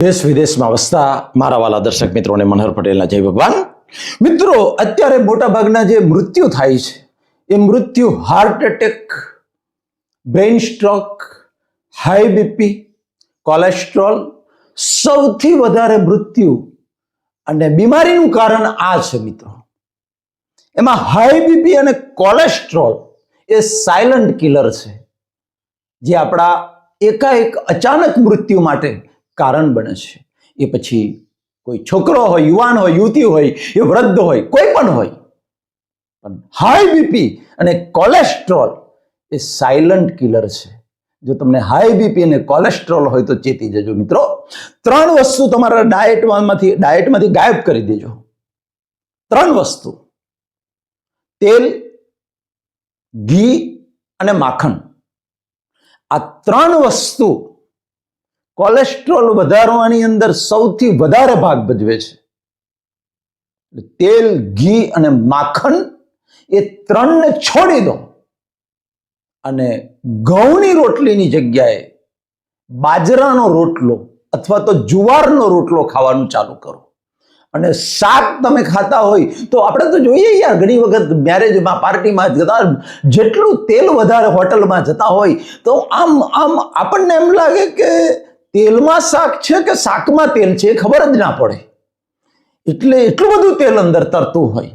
દેશ વિદેશમાં વસતા મારા વાલા દર્શક મિત્રોને મનહર પટેલના જય ભગવાન. મિત્રો, અત્યારે મોટા ભાગના જે મૃત્યુ થાય છે, એ મૃત્યુ heart attack brain stroke high BP cholesterol સૌથી વધારે મૃત્યુ અને બીમારીનું કારણ આ છે મિત્રો. એમાં હાઈ બીપી અને કોલેસ્ટ્રોલ એ સાયલન્ટ કિલર છે. જે આપણા એકાએક અચાનક મૃત્યુ માટે કારણ બને છે. એ પછી કોઈ છોકરો હોય, યુવાન હોય, યુવતી હોય, એ વૃદ્ધ હોય, કોઈ પણ હોય. પણ હાઈ બીપી અને કોલેસ્ટ્રોલ એ સાયલન્ટ કિલર છે. જો તમને હાઈ બીપી અને કોલેસ્ટ્રોલ હોય તો ચેતી જજો મિત્રો. ત્રણ વસ્તુ તમારા ડાયટમાંથી ડાયટમાંથી ગાયબ કરી દેજો. ત્રણ વસ્તુ. તેલ, ઘી અને માખણ. આ ત્રણ વસ્તુ કોલેસ્ટ્રોલ વધારવાની અંદર સૌથી વધારે ભાગ ભજવે છે. તેલ, ઘી અને માખણ એ ત્રણને છોડી દો. અને ઘઉંની રોટલીની જગ્યાએ બાજરાનો રોટલો અથવા તો જુવારનો રોટલો ખાવાનું ચાલુ કરો. અને શાક તમે ખાતા હોય તો આપણે તો જોઈએ યાર, ઘણી વખત મેરેજમાં પાર્ટીમાં જતા જેટલું તેલ વધારે હોટલમાં જતા હોય તો આમ આમ આપણને એમ લાગે કે તેલમાં શાક છે કે શાકમાં તેલ છે એ ખબર જ ના પડે. એટલે એટલું બધું તેલ અંદર તરતું હોય.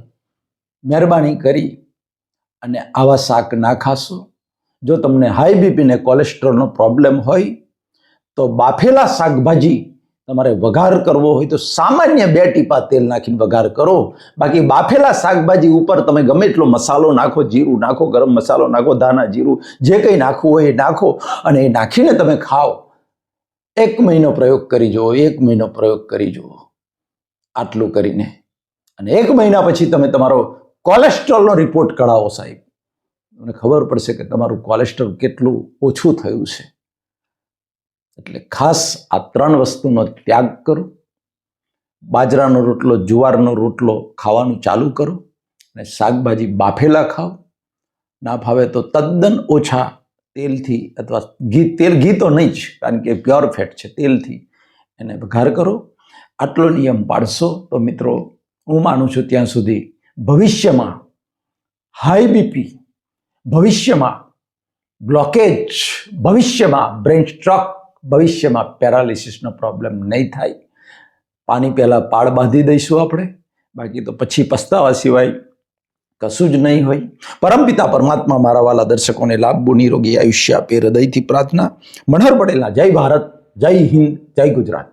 મહેરબાની કરી અને આવા શાક ના ખાશો. જો તમને હાઈ બીપી ને કોલેસ્ટ્રોલનો પ્રોબ્લેમ હોય, તો બાફેલા શાકભાજી તમારે વઘાર કરવો હોય તો સામાન્ય બે ટીપા તેલ નાખીને વઘાર કરો. બાકી બાફેલા શાકભાજી ઉપર તમે ગમે એટલો મસાલો નાખો, જીરું નાખો, ગરમ મસાલો નાખો ધાના જીરું, જે કંઈ નાખવું હોય એ નાખો અને એ નાખીને તમે ખાઓ. એક મહિનો પ્રયોગ કરી જુઓ, એક મહિનો પ્રયોગ કરી જુઓ. આટલું કરીને. અને એક મહિના પછી તમે તમારો કોલેસ્ટ્રોલનો રિપોર્ટ કઢાવો સાહેબ. તમને ખબર પડશે કે તમારું કોલેસ્ટ્રોલ કેટલું ઓછું થયું છે. એટલે ખાસ આ ત્રણ વસ્તુનો ત્યાગ કરો. બાજરાનો રોટલો, જુવારનો રોટલો ખાવાનું ચાલુ કરો. અને શાકભાજી બાફેલા ખાઓ. ના ભાવે તો તદ્દન ઓછા તેલથી અથવા ઘી, તેલ ઘી તો નહીં જ, કારણ કે પ્યોર ફેટ છે, તેલથી એને વઘાર કરો. આટલો નિયમ પાડશો તો મિત્રો, હું માનું છું ત્યાં સુધી ભવિષ્યમાં હાઈ બીપી ભવિષ્યમાં બ્લોકેજ ભવિષ્યમાં બ્રેન સ્ટ્રોક ભવિષ્યમાં પેરાલિસિસનો પ્રોબ્લેમ નહીં થાય. પાણી પહેલાં પાળ બાંધી દઈશું આપણે, બાકી તો પછી પસ્તાવા સિવાય કશું જ નહીં હોય. પરમપિતા પરમાત્મા મારા વાલા દર્શકોને લાભ નિરોગી આયુષ્ય આપે, હૃદયથી પ્રાર્થના, મનહર પડેલા જય ભારત, જય હિન્દ, જય ગુજરાત.